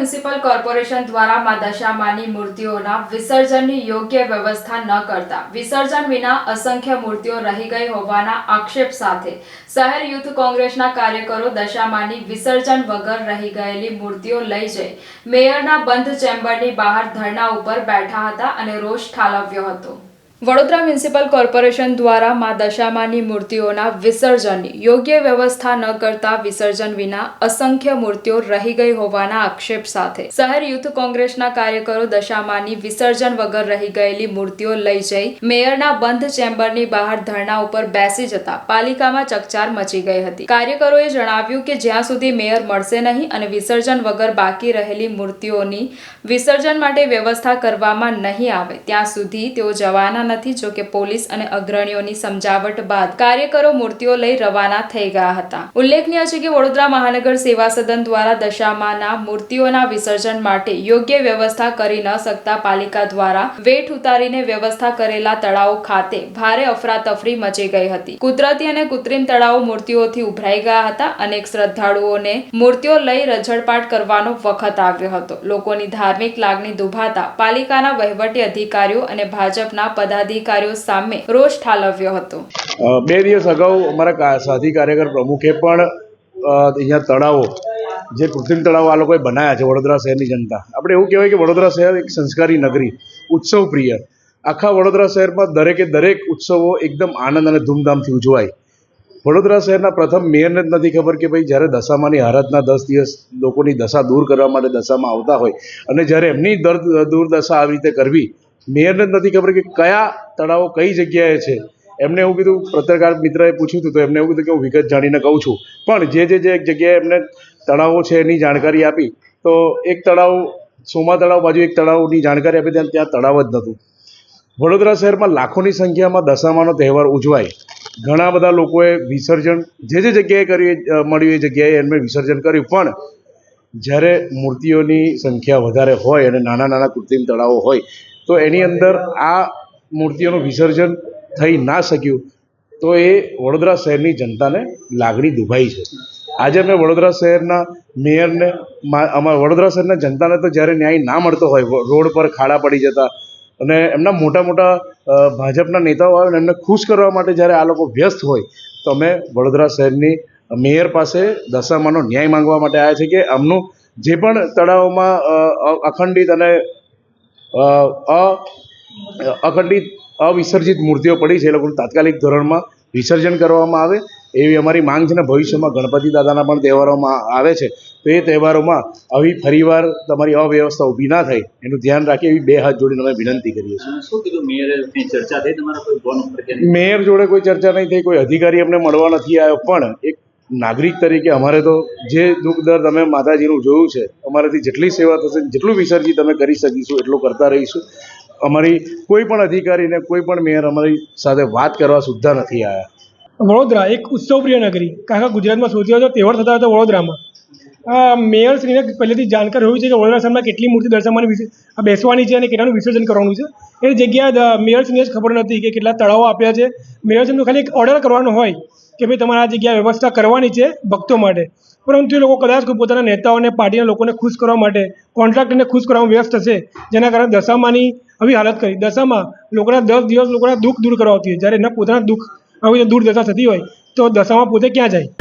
Municipal corporation દ્વારા મા દશામાની મૂર્તિઓના વિસર્જનની યોગ્ય વ્યવસ્થા ન કરતા વિસર્જન વિના અસંખ્ય મૂર્તિઓ રહી ગઈ હોવાના આક્ષેપ સાથે શહેર યુથ કોંગ્રેસના કાર્યકરો દશામાની વિસર્જન વગર રહી ગયેલી મૂર્તિઓ લઈ જઈ મેયરના બંધ ચેમ્બરની બહાર ધરણા ઉપર બેઠા હતા અને રોષ ઠાલવ્યો હતો. વડોદરા મ્યુનિસિપલ કોર્પોરેશન દ્વારા મા દશામાની મૂર્તિઓના વિસર્જનની યોગ્ય વ્યવસ્થા ન કરતા વિસર્જન વિના અસંખ્ય મૂર્તિઓ રહી ગઈ હોવાના આક્ષેપ સાથે શહેર યુથ કોંગ્રેસના કાર્યકરો દશામાની વિસર્જન વગર રહી ગયેલી મૂર્તિઓ લઈ જઈ મેયરના બંધ ચેમ્બરની બહાર ધરણા ઉપર બેસી જતા પાલિકામાં ચકચાર મચી ગઈ હતી. કાર્યકરોએ જણાવ્યું કે જ્યાં સુધી મેયર મળશે નહીં અને વિસર્જન વગર બાકી રહેલી મૂર્તિઓની વિસર્જન માટે વ્યવસ્થા કરવામાં નહીં આવે, ત્યાં સુધી તેઓ જવાના નથી જો કે પોલીસ અને અગ્રણીઓની સમજાવટ બાદ કાર્યકરો મૂર્તિઓ લઈ રવાના થઈ ગયા હતા. ઉલ્લેખનીય છે કે વડોદરા મહાનગર સેવા સદન દ્વારા દશામાના મૂર્તિઓના વિસર્જન માટે યોગ્ય વ્યવસ્થા કરી ન શકતા પાલિકા દ્વારા વેઠ ઉતારીને વ્યવસ્થા કરેલા તળાવો ખાતે ભારે અફરાતફરી મચી ગઈ હતી. કુદરતી અને કૃત્રિમ તળાવો મૂર્તિઓથી ઉભરાઈ ગયા હતા. અનેક શ્રદ્ધાળુઓને મૂર્તિઓ લઈ રજડપાટ કરવાનો વખત આવ્યો હતો. લોકોની ધાર્મિક લાગણી દુભાતા પાલિકાના વહીવટી અધિકારીઓ અને ભાજપના પદાધિકારીઓ સામે રોષ ઠાલવ્યો હતો. બે દિવસ અગાઉ અમારા સાથી કાર્યકર પ્રમુખે પણ અહીંયા તળાવો, જે કૃત્રિમ તળાવો આ લોકોએ બનાવ્યા છે, વડોદરા શહેરની જનતા. આપણે એવું કહેવાય કે વડોદરા શહેર એક સંસ્કારી નગરી ઉત્સવ પ્રિય આખા વડોદરા શહેરમાં દરેકે દરેક ઉત્સવો એકદમ આનંદ અને ધૂમધામથી ઉજવાય. વડોદરા શહેરના પ્રથમ મેયરને જ નથી ખબર કે ભાઈ જ્યારે દશામાની હારતના દસ દિવસ લોકોની દશા દૂર કરવા માટે દશામાં આવતા હોય અને જ્યારે એમની દર્દ દુર્દશા આવી રીતે કરવી મેયરને જ નથી ખબર કે કયા તળાવો કઈ જગ્યાએ છે. એમને એવું કીધું, પત્રકાર મિત્રએ પૂછ્યું હતું તો એમને એવું કીધું કે હું વિગત જાણીને કહું છું. પણ જે જે જે જગ્યાએ એમને તળાવો છે એની જાણકારી આપી, તો એક તળાવ, સોમા તળાવ બાજુ એક તળાવની જાણકારી આપી ત્યાં ત્યાં તળાવ જ નહોતું. વડોદરા શહેરમાં લાખોની સંખ્યામાં દશામાનો તહેવાર ઉજવાય. ઘણા બધા લોકોએ વિસર્જન, જે જે જગ્યાએ કર્યું મળ્યું એ જગ્યાએ એમને વિસર્જન કર્યું. પણ જ્યારે મૂર્તિઓની સંખ્યા વધારે હોય અને નાના નાના કૃત્રિમ તળાવો હોય તો એની અંદર આ મૂર્તિઓનું વિસર્જન થઈ ના શક્યું, તો એ વડોદરા શહેરની જનતાને લાગણી દુભાઈ છે. આજે અમે વડોદરા શહેરના મેયરને અમારા વડોદરા શહેરના જનતાને તો જ્યારે ન્યાય ના મળતો હોય રોડ પર ખાડા પડી જતા અને એમના મોટા મોટા ભાજપના નેતાઓ આવે એમને ખુશ કરવા માટે જ્યારે આ લોકો વ્યસ્ત હોય, તો અમે વડોદરા શહેરની મેયર પાસે દશામાનો ન્યાય માંગવા માટે આવ્યા છે કે આમનું જે પણ તળાવમાં અખંડિત અને અખંડિત અવિસર્જિત મૂર્તિઓ પડી છે એ લોકોનું તાત્કાલિક ધોરણમાં વિસર્જન કરવામાં આવે. એવી અમારી માંગ છે ને ભવિષ્યમાં ગણપતિ દાદાના પણ તહેવારોમાં આવે છે. તો એ તહેવારોમાં આવી ફરીવાર તમારી અવ્યવસ્થા ઊભી ના થાય એનું ધ્યાન રાખી એવી બે હાથ જોડીને અમે વિનંતી કરીએ છીએ. શું કીધું મેયરે? ચર્ચા થઈ તમારા કોઈ ફોન ઉપર કે મેયર જોડે કોઈ ચર્ચા નહીં થઈ કોઈ અધિકારી અમને મળવા નથી આવ્યો પણ એક નાગરિક તરીકે અમારે તો જે દુઃખ દર્દ અમે માતાજીનું જોયું છે, અમારાથી જેટલી સેવા થશે, જેટલું વિસર્જી તમે કરી શકીશું, એટલું કરતા રહીશું. અમારી કોઈ પણ અધિકારીને કોઈ પણ મેયર અમારી સાથે વાત કરવા સુદ્ધા નથી આવ્યા વડોદરા, એક ઉત્સવપ્રિય નગરી. કારણ કે ગુજરાતમાં સૌથી વધુ તહેવાર થતા હતા વડોદરામાં. આ મેયરશ્રીને પહેલેથી જાણકાર હોવી છે કે વડોદરા શહેરમાં કેટલી મૂર્તિ દર્શાવવાની બેસવાની છે અને કેટલાનું વિસર્જન કરવાનું છે. એ જગ્યાએ મેયરશ્રીને જ ખબર નથી કે કેટલા તળાવો આપ્યા છે. મેયરશ્રીનું ખાલી એક ઓર્ડર કરવાનો હોય કે ભાઈ તમારે આ જગ્યાએ વ્યવસ્થા કરવાની છે ભક્તો માટે. પરંતુ એ લોકો કદાચ પોતાના નેતાઓને, પાર્ટીના લોકોને ખુશ કરવા માટે કોન્ટ્રાક્ટરને ખુશ કરવામાં વ્યસ્ત હશે. જેના કારણે દશામાની આવી હાલત કરી. દશામાં લોકોના દસ દિવસ લોકોના દુઃખ દૂર કરવા આવતી હોય. જ્યારે એના પોતાના દુઃખ આવી દશા થતી હોય, તો દશામાં પોતે ક્યાં જાય?